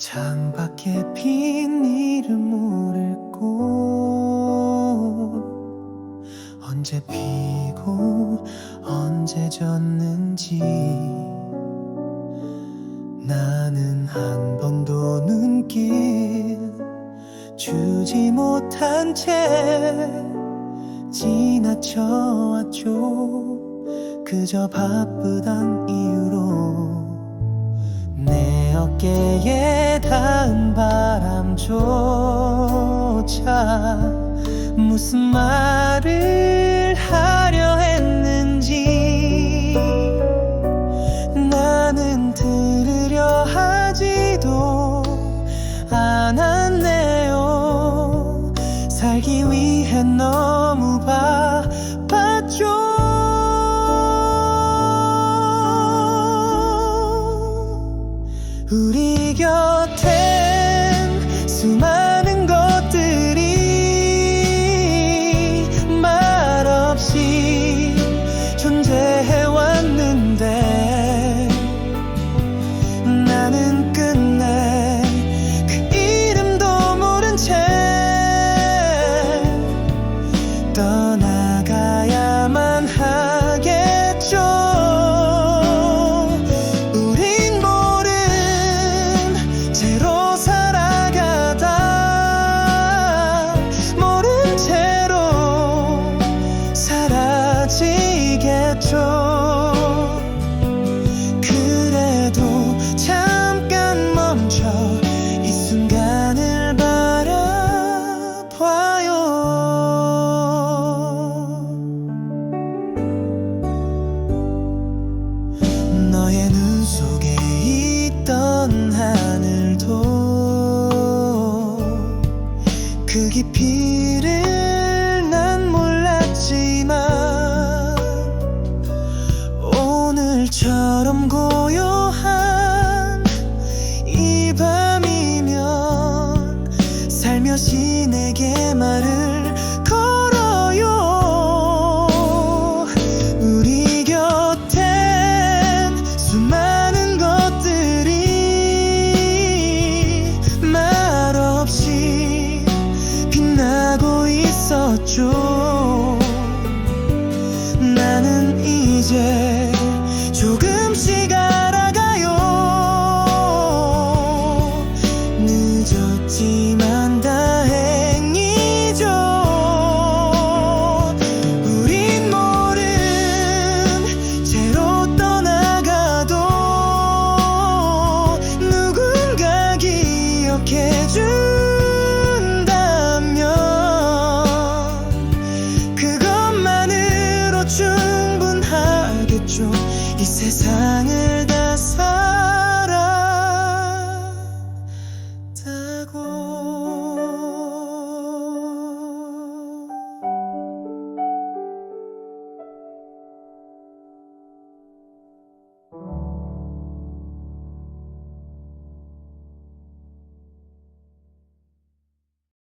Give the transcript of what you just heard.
창밖에 핀 이름 모를 꽃 언제 피고 언제 졌는지. 나는 한 번도 눈길 주지 못한 채 지나쳐왔죠. 그저 바쁘단 이유로 내 어깨에 닿은 바람조차 무슨 말을 하려 했는지 나는 들으려 하지도 않았네요. 살기 위해 너무 바 채로 살아가다. 모른 채로 사라지겠죠. 그래도 잠깐 멈춰 이 순간을 바라봐요. 너의 눈 속에 있던 하늘 그 깊이 있 세상을